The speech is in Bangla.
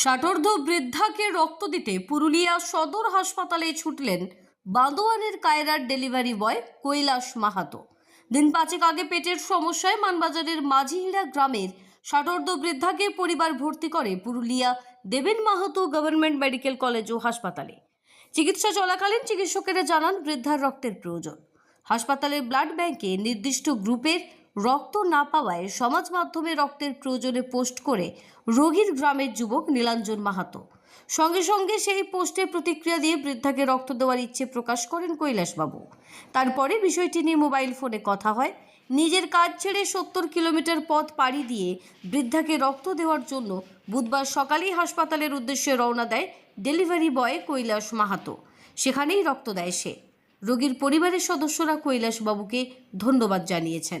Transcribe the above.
ষাটোর্ধ বৃদ্ধাকে রক্ত দিতে পুরুলিয়া সদর হাসপাতালে ছুটলেন বান্দোয়ানের কায়রার ডেলিভারি বয় কৈলাস মাহাতো। দিন পাঁচেক আগে পেটের সমস্যায় মানবাজারের মাঝিহিড়া গ্রামের ষাটোর্ধ বৃদ্ধাকে পরিবার ভর্তি করে Purulia Deben Mahato government medical college ও হাসপাতালে। চিকিৎসা চলাকালীন চিকিৎসকেরা জানান, বৃদ্ধার রক্তের প্রয়োজন। হাসপাতালের ব্লাড ব্যাংকে নির্দিষ্ট গ্রুপের রক্ত না পাওয়ায় সমাজ মাধ্যমে রক্তের প্রয়োজনে পোস্ট করে রোগীর গ্রামের যুবক নীলাঞ্জন মাহাতো। সঙ্গে সঙ্গে সেই পোস্টে প্রতিক্রিয়া দিয়ে বৃদ্ধাকে রক্ত দেওয়ার ইচ্ছে প্রকাশ করেন কৈলাসবাবু। তারপরে বিষয়টি নিয়ে মোবাইল ফোনে কথা হয়। নিজের কাজ ছেড়ে সত্তর কিলোমিটার পথ পাড়ি দিয়ে বৃদ্ধাকে রক্ত দেওয়ার জন্য বুধবার সকালেই হাসপাতালের উদ্দেশ্যে রওনা দেয় ডেলিভারি বয় কৈলাস মাহাতো। সেখানেই রক্ত দেয় সে। রোগীর পরিবারের সদস্যরা কৈলাসবাবুকে ধন্যবাদ জানিয়েছেন।